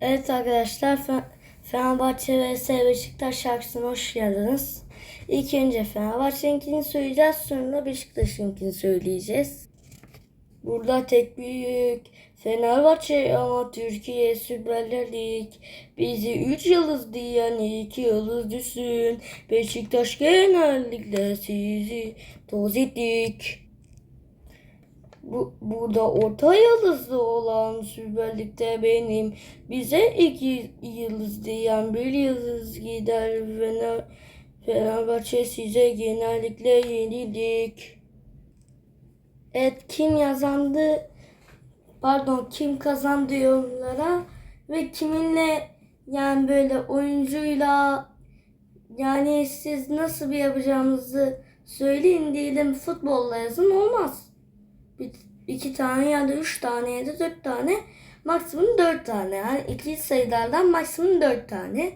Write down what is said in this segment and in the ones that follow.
Evet arkadaşlar Fe- Fenerbahçe vs Beşiktaş şarkısına hoş geldiniz. İlk önce Fenerbahçe'ninkini söyleyeceğiz sonra Beşiktaş'ınkini söyleyeceğiz. Burada tek büyük Fenerbahçe ama Türkiye Süper Lig bizi 3 yıldız diyen 2 yıldız düşsün Beşiktaş genellikle sizi toz ettik. Bu, burada orta yıldızlı olan Süper Lig'de benim. Bize iki yıldız diyen bir yıldız gider. Fener, Fenerbahçe size genellikle yenildik. Evet kim yazandı pardon kim kazandı yorumlara ve kiminle yani böyle oyuncuyla yani siz nasıl bir yapacağınızı söyleyin diyelim futbolla yazın olmaz bir, iki tane ya da üç tane ya da dört tane maksimum dört tane yani ikili sayılardan maksimum dört tane.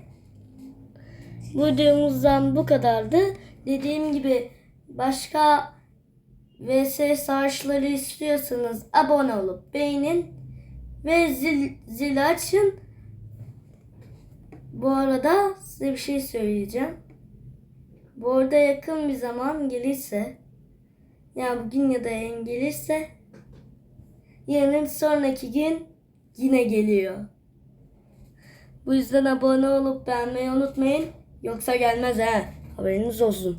Bu videomuzdan bu kadardı. Dediğim gibi başka VS savaşları istiyorsanız abone olup beğenin ve zil, zil açın. Bu arada size bir şey söyleyeceğim. Bu arada yakın bir zaman gelirse ya bugün ya da yarın gelirse yarın sonraki gün yine geliyor. Bu yüzden abone olup beğenmeyi unutmayın. Yoksa gelmez he. Haberiniz olsun.